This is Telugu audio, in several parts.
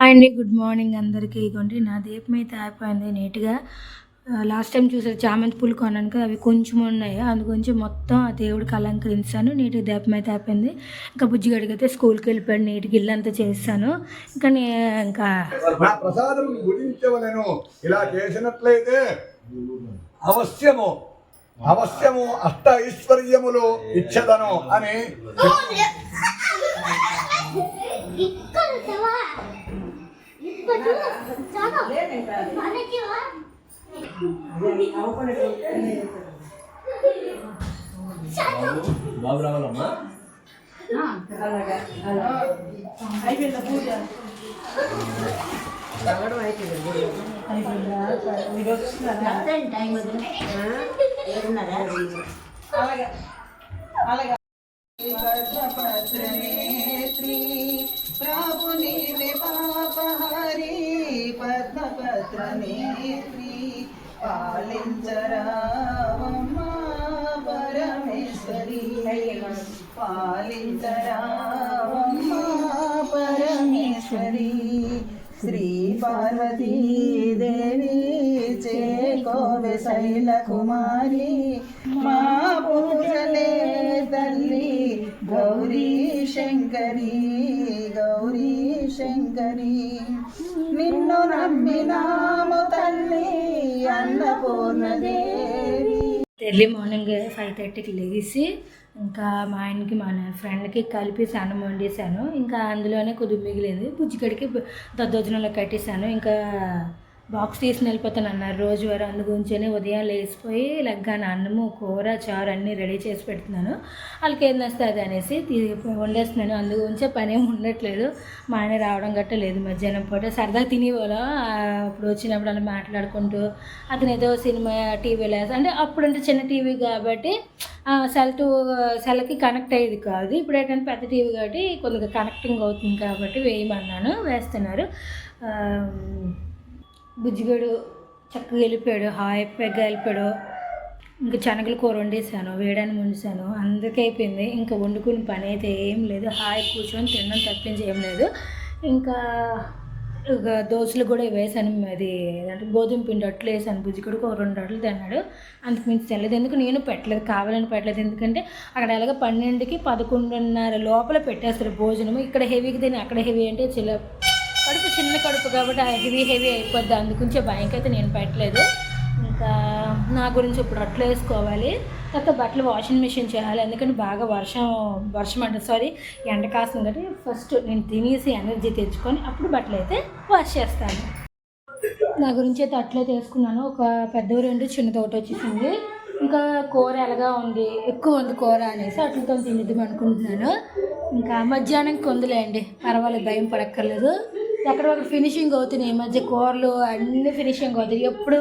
హాయ్ అండి గుడ్ మార్నింగ్ అందరికీ. ఇగోండి నా దీపం అయితే అయిపోయింది నీట్గా. లాస్ట్ టైం చూసారు చామంతి పూలు కొన్నాను కదా అవి కొంచెం ఉన్నాయి. అందుగురించి మొత్తం ఆ దేవుడికి అలంకరించాను నీట్గా దీపం అయితే అయిపోయింది ఇంకా బుజ్జిగడికి అయితే స్కూల్కి వెళ్ళిపోయాడు నీట్గా ఇల్లు అంతా చేస్తాను ఇంకా నే ఇంకా నా ప్రసాదం ఇలా చేసినట్లయితే అవశ్యము. అవశ్యము అష్ట ఐశ్వర్యములు ఇచ్చదను అని బాబు రావాలమ్మా? అయిపోయిందా పూజ మనకి వా బాబు రావాలమ్మా ప్రభు నీవే నేత్రి పాలించరావమ్మా పరమేశ్వరి పాలించరావమ్మా పరమేశ్వరి శ్రీ పార్వతీ దేవి చేకోవె శైల కుమారి మా పూజలే తల్లి గౌరీ శంకరి గౌరీ శంకరి నిన్ను నమ్మినాము తల్లి అన్నపూర్ణదేవి. ఎర్లీ మార్నింగ్ ఫైవ్ థర్టీకి లేచి ఇంకా మా ఆయనకి మా ఫ్రెండ్కి కలిపి స్నానం వండేసాను ఇంకా అందులోనే కొద్దిగా మిగిలేదు. బుజ్జిగడికి దద్దోజనంలో కట్టేశాను. ఇంకా బాక్స్ తీసుకుని వెళ్ళిపోతాను అన్నారు. రోజువారీ అందుగురించే ఉదయం లేచిపోయి లగ్గాన అన్నము కూర చారు అన్నీ రెడీ చేసి పెడుతున్నాను. వాళ్ళకి ఏం వస్తుంది అనేసి వండేస్తున్నాను. అందుగురించే పని ఏమి ఉండట్లేదు. మా ఆయన రావడం గట్ట లేదు మధ్యాహ్నం పూట. సరదా తినేవాళ్ళం. అప్పుడు వచ్చినప్పుడు అలా మాట్లాడుకుంటూ అతను ఏదో సినిమా టీవీలో అంటే అప్పుడంటే చిన్న టీవీ కాబట్టి సెల్ టు సెల్కి కనెక్ట్ అయ్యేది కాదు. ఇప్పుడు ఏంటంటే పెద్ద టీవీ కాబట్టి కొద్దిగా కనెక్టింగ్ అవుతుంది కాబట్టి వేయమన్నాను వేస్తున్నారు. బుజ్జిగాడు చక్కగా వెళ్ళిపోయాడు హాయిగా వెళ్ళిపోయాడు. ఇంకా శనగలు కూర వండేసాను వేయడానికి వండేసాను అందుకే అయిపోయింది. ఇంకా వండుకుని పని అయితే ఏం లేదు. హాయ్ కూర్చొని తినడం తప్పించి ఏం లేదు. ఇంకా ఇక దోశలు కూడా వేసాను. అది అంటే గోధుమ పిండి అట్లు వేసాను. బుజ్జికుడికి ఒక రెండు అట్లు తిన్నాడు. అంతకుమించి తినలేదు. ఎందుకు నేను పెట్టలేదు? కావాలని పెట్టలేదు. ఎందుకంటే అక్కడ ఎలాగ పన్నెండుకి పదకొండున్నర లోపల పెట్టేస్తారు భోజనం ఇక్కడ హెవీకి తిని అక్కడ హెవీ అంటే చిల కడుపు చిన్న కడుపు కాబట్టి హెవీ హెవీ అయిపోద్ది. అందుకుంచే భయంకైతే నేను పెట్టలేదు. ఇంకా నా గురించి ఇప్పుడు అట్లు వేసుకోవాలి. తర్వాత బట్టలు వాషింగ్ మిషన్ చేయాలి. ఎందుకంటే బాగా వర్షం వర్షం అంటే సారీ ఎండ కాస్తుంది కాబట్టి ఫస్ట్ నేను తినేసి ఎనర్జీ తెచ్చుకొని అప్పుడు బట్టలు అయితే వాష్ చేస్తాను. నా గురించి అయితే అట్లే తీసుకున్నాను ఒక పెద్ద రెండు చిన్న తోట వచ్చేసింది. ఇంకా కూర ఎలాగా ఉంది? ఎక్కువ ఉంది కూర అనేసి అట్లతో తినిద్దాం అనుకుంటున్నాను. ఇంకా మధ్యాహ్నం కొందులేండి. పర్వాలేదు భయం పడక్కర్లేదు. ఎక్కడ ఒక ఫినిషింగ్ అవుతున్నాయి. ఈ మధ్య కూరలు అన్ని ఫినిషింగ్ అవుతాయి ఎప్పుడు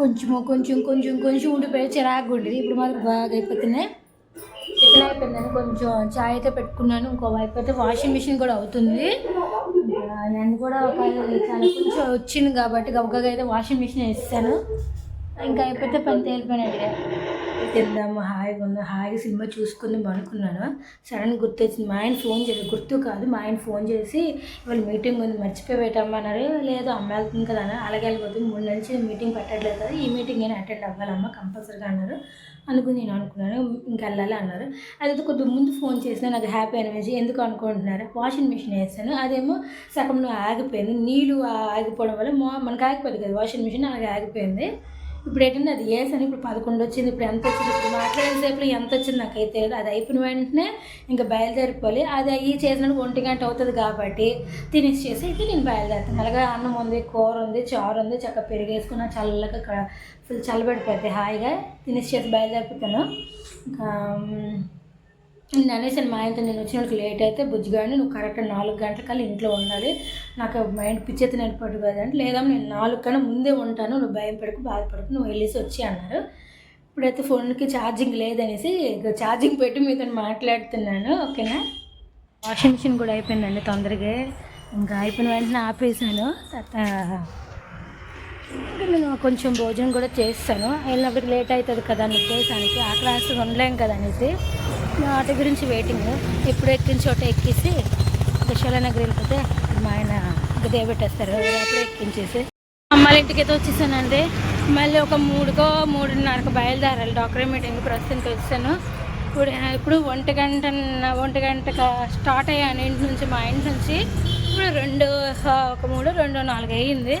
కొంచెము కొంచెం కొంచెం కొంచెం ఉండిపోయి చిరాకు ఉండేది ఇప్పుడు మాత్రం బాగా అయిపోతున్నాయి. ఇట్లా అయిపోయిందని కొంచెం చాయ్ అయితే పెట్టుకున్నాను. ఇంకోవైపు అయితే వాషింగ్ మిషన్ కూడా అవుతుంది. నేను కూడా ఒక చాలా కొంచెం వచ్చింది కాబట్టి గబగగా అయితే వాషింగ్ మిషన్ వేస్తాను ఇంకా అయిపోతే పని తేలిపోయినట్టే తిందాము హాయిగా ఉందా? హాయిగా సినిమా చూసుకుందాం అనుకున్నాను. సడన్ గుర్తొచ్చింది మా ఆయన ఫోన్ చేసి గుర్తు కాదు మా ఆయన ఫోన్ చేసి ఇవాళ మీటింగ్ ఉంది మర్చిపోయి పెట్టమ్మా అన్నారు లేదు అమ్మ వెళ్తుంది కదా అని అలాగే వెళ్ళిపోతుంది. మూడు నుంచి మీటింగ్ పెట్టట్లేదు కదా ఈ మీటింగ్ నేను అటెండ్ అవ్వాలమ్మ కంపల్సరీగా అన్నారు. అనుకుని నేను అనుకున్నాను ఇంకా వెళ్ళాలి అన్నారు. అది కొద్దిగా ముందు ఫోన్ చేసినా నాకు హ్యాపీ అనిపించి ఎందుకు అనుకుంటున్నారు? వాషింగ్ మిషన్ వేసాను. అదేమో సగంలో ఆగిపోయింది. నీళ్ళు ఆగిపోవడం వల్ల మనకు ఆగిపోయింది కదా వాషింగ్ మిషన్ అలాగే ఆగిపోయింది. ఇప్పుడు ఏంటంటే అది వేసాను ఇప్పుడు పదకొండు వచ్చింది ఇప్పుడు ఎంత వచ్చింది ఇప్పుడు మాట్లాడేసేపులో ఎంత వచ్చింది నాకైతే అది అయిపోయిన వెంటనే ఇంకా బయలుదేరిపోవాలి. అది అయ్యి చేసినప్పుడు ఒంటి గంట అవుతుంది కాబట్టి తినేసి చేసి అయితే నేను బయలుదేరుతాను. అలాగే అన్నం ఉంది కూర ఉంది చారు ఉంది చక్కగా పెరిగేసుకున్న చల్లగా ఫుల్ చల్లబడిపోద్ది హాయిగా తినేసి చేసి బయలుదేరిపోతాను. ఇంకా నేను అనేసాను మా ఆయనతో నేను వచ్చినప్పుడు లేట్ అయితే బుజ్జిగాని నువ్వు కరెక్ట్ నాలుగు గంటలకల్లా ఇంట్లో ఉండాలి. నాకు మైండ్ పిచ్చెత్తి నేర్పడు కదా అంటే నేను నాలుగు కన్నా ముందే ఉంటాను నువ్వు భయం పడకు బాధపడకు నువ్వు వెళ్ళేసి వచ్చి అన్నారు. ఇప్పుడైతే ఫోన్కి ఛార్జింగ్ లేదనేసి ఛార్జింగ్ పెట్టి మీతో మాట్లాడుతున్నాను ఓకేనా? వాషింగ్ మిషన్ కూడా అయిపోయిందండి తొందరగా. ఇంకా అయిపోయిన వెంటనే ఆపేసాను తర్వాత నేను కొంచెం భోజనం కూడా చేస్తాను. వెళ్ళినప్పటికి లేట్ అవుతుంది కదా అని ఉద్దేశానికి ఆ క్లాస్ ఉండలేం కదా అనేసి. ఆటో గురించి వెయిటింగ్ ఎప్పుడు ఎక్కిన చోట ఎక్కేసి దశాల నగర్ వెళ్ళిపోతే మా ఆయన ఇంకా దేవెట్టేస్తారు అప్పుడు ఎక్కించేసి అమ్మాయిల ఇంటికి అయితే వచ్చేసానండి. మళ్ళీ ఒక మూడుకో మూడున్నరకు బయలుదేరాలి. డాక్టర్ మీటింగ్ ప్రస్తుతానికి వచ్చాను. ఇప్పుడు ఇప్పుడు ఒంటి గంట ఒంటి గంటకు స్టార్ట్ అయ్యాను. ఇంటి నుంచి మా ఇంటి నుంచి ఇప్పుడు రెండు ఒక మూడు రెండు నాలుగు అయ్యింది.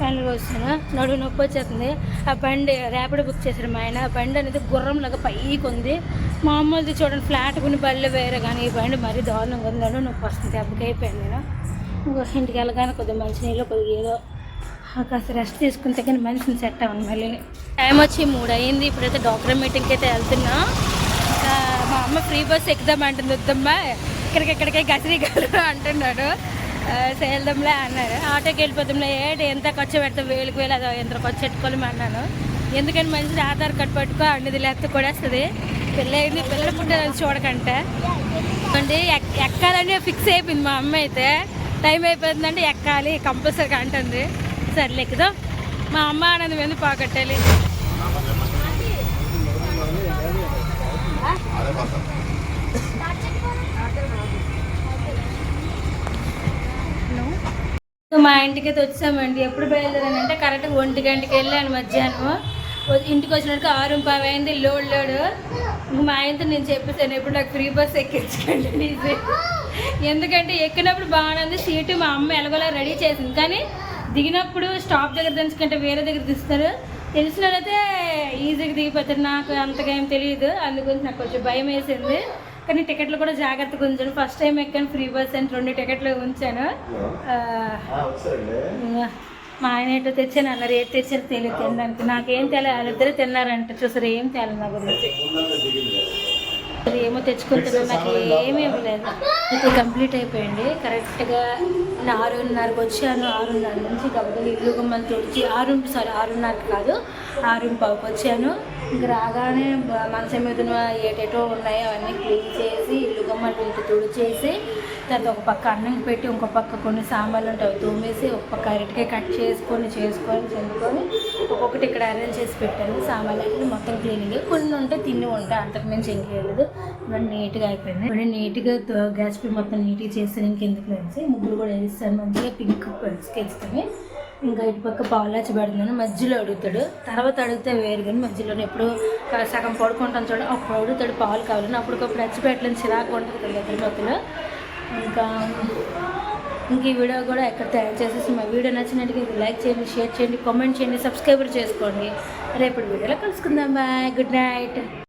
పనులు వచ్చాను. నడువు నొప్పి వచ్చేస్తుంది ఆ బండి ర్యాపిడ్ బుక్ చేశారు మా ఆయన. ఆ బండి అనేది గుర్రంలాగా పైకి ఉంది. మామూలుది చూడండి ఫ్లాట్ కొన్ని బళ్ళు వేరే కానీ ఈ బండి మరీ దారుణంగా ఉంది. నడువు నొప్పి వస్తుంది. దెబ్బకి అయిపోయింది నేను. ఇంకో ఇంటికి వెళ్ళగానే కొద్దిగా మంచినీళ్ళు కొద్దిగా ఏదో ఆ కాస్త రెస్ట్ తీసుకుని కానీ మనిషిని సెట్ అవ్వను మళ్ళీ. టైం వచ్చి మూడు అయింది. ఇప్పుడైతే డాక్టర్ మీటింగ్కి అయితే వెళ్తున్నా. మా అమ్మ ఫ్రీ బస్ ఎక్కుదామంటుంది వద్దమ్మా ఇక్కడికి ఇక్కడికే గసిరి గారు అంటున్నాడు. ఆ, అన్నారు. ఆటోకి వెళ్ళిపోతాంలే ఏంటి ఎంత ఖర్చు పెడతాం? వేలకు వేలు అదో ఎంత ఖర్చు పెట్టుకోలేము అన్నాను. ఎందుకని మంచిది ఆధార్ కార్డ్ పట్టుకో అన్నది లేకపోతే కూడా వస్తుంది పిల్లలు పుట్టారని చూడకంటే. అండి ఎక్కాలని ఫిక్స్ అయిపోయింది మా అమ్మ అయితే. టైం అయిపోతుందంటే ఎక్కాలి కంపల్సరీగా అంటుంది. సర్లే ఎక్కుదాం. మా అమ్మ ఆనందం ఎందుకు పోగొట్టాలి? మా ఇంటికి అయితే వచ్చామండి. ఎప్పుడు బయలుదేరానంటే కరెక్ట్గా ఒంటి గంటకి వెళ్ళాను మధ్యాహ్నం ఇంటికి వచ్చినట్టు ఆరు పావు అయింది లోడ్ లోడ్ మా ఆయనతో నేను చెప్పేసాను ఎప్పుడు నాకు ఫ్రీ బస్ ఎక్కించకండి అనేసి. ఎందుకంటే ఎక్కినప్పుడు బాగానే ఉంది సీటు మా అమ్మ ఎలాగోలా రెడీ చేసింది. కానీ దిగినప్పుడు స్టాప్ దగ్గర దించుకుంటే వేరే దగ్గర తీస్తారు తెలిసిన వాళ్ళైతే ఈజీగా దిగిపోతారు. నాకు అంతగా ఏం తెలియదు. అందుగురించి నాకు కొంచెం భయం వేసింది. కానీ టికెట్లు కూడా జాగ్రత్తగా ఉంచాను ఫస్ట్ టైం ఎక్కాను ఫ్రీ బస్ అని రెండు టికెట్లు ఉంచాను. మా ఆయన ఏంటో తెచ్చాను అన్నారు. ఏది తెచ్చారు తెలియదు తినడానికి. నాకేం తెలియదు వాళ్ళిద్దరు తిన్నారంట. చూసారు ఏం తేలేదు నా గురించి. ఏమో తెచ్చుకుంటున్నాను నాకు ఏమీ ఇవ్వలేదు. ఇది కంప్లీట్ అయిపోయింది. కరెక్ట్గా నేను ఆరున్నరకు వచ్చాను. ఆరున్నర నుంచి గబగబా ఇల్లు గుమ్మని తుడిచి ఆరు సారీ ఆరున్నరకు కాదు ఆరు పావుకి వచ్చాను. ఇంక రాగానే మంచం మీద ఏటేటో ఉన్నాయో అవన్నీ క్లీన్ చేసి ఇల్లు గుమ్మలు ఇంటి తుడిచేసి తర్వాత ఒక పక్క అన్నం పెట్టి ఇంకో పక్క కొన్ని సామాన్లు ఉంటాయి తోమేసి ఒక పక్క అరటికాయ కట్ చేసుకొని చేసుకొని చెందుకొని ఒక్కొక్కటి ఇక్కడ అరేంజ్ చేసి పెట్టాను. సామాన్లు మొత్తం క్లీనింగ్ కొన్ని ఉంటే తిని ఉంటాయి అంతకు మించి ఇంకేయలేదు ఇవన్నీ నీట్గా అయిపోయింది ఇవన్నీ నీట్గా గ్యాస్ పై మొత్తం నీట్గా చేస్తాను ఇంకెందుకు వేసి ముగ్గురు కూడా వేస్తాను మంచిగా పింక్ స్కెచ్తోని ఇంకా ఇటు పక్క పాలాచి పెడుతున్నాను మధ్యలో అడుగుతాడు. తర్వాత అడిగితే వేరు కానీ మధ్యలో ఎప్పుడు సగం పడుకుంటాను చూడండి అప్పుడు అడుగుతాడు పాలు కావాలని. అప్పటికప్పుడు వచ్చి పెట్టలేని చిరాకు ఉంటుంది ఇద్దరి మధ్యలో. ఇంకా ఇంక ఈ వీడియో కూడా ఎక్కడ తయారు చేసేసి మా వీడియో నచ్చినట్టుగా లైక్ చేయండి షేర్ చేయండి కామెంట్ చేయండి సబ్స్క్రైబర్ చేసుకోండి. రేపటి వీడియోలో కలుసుకుందాం. బాయ్. Good night.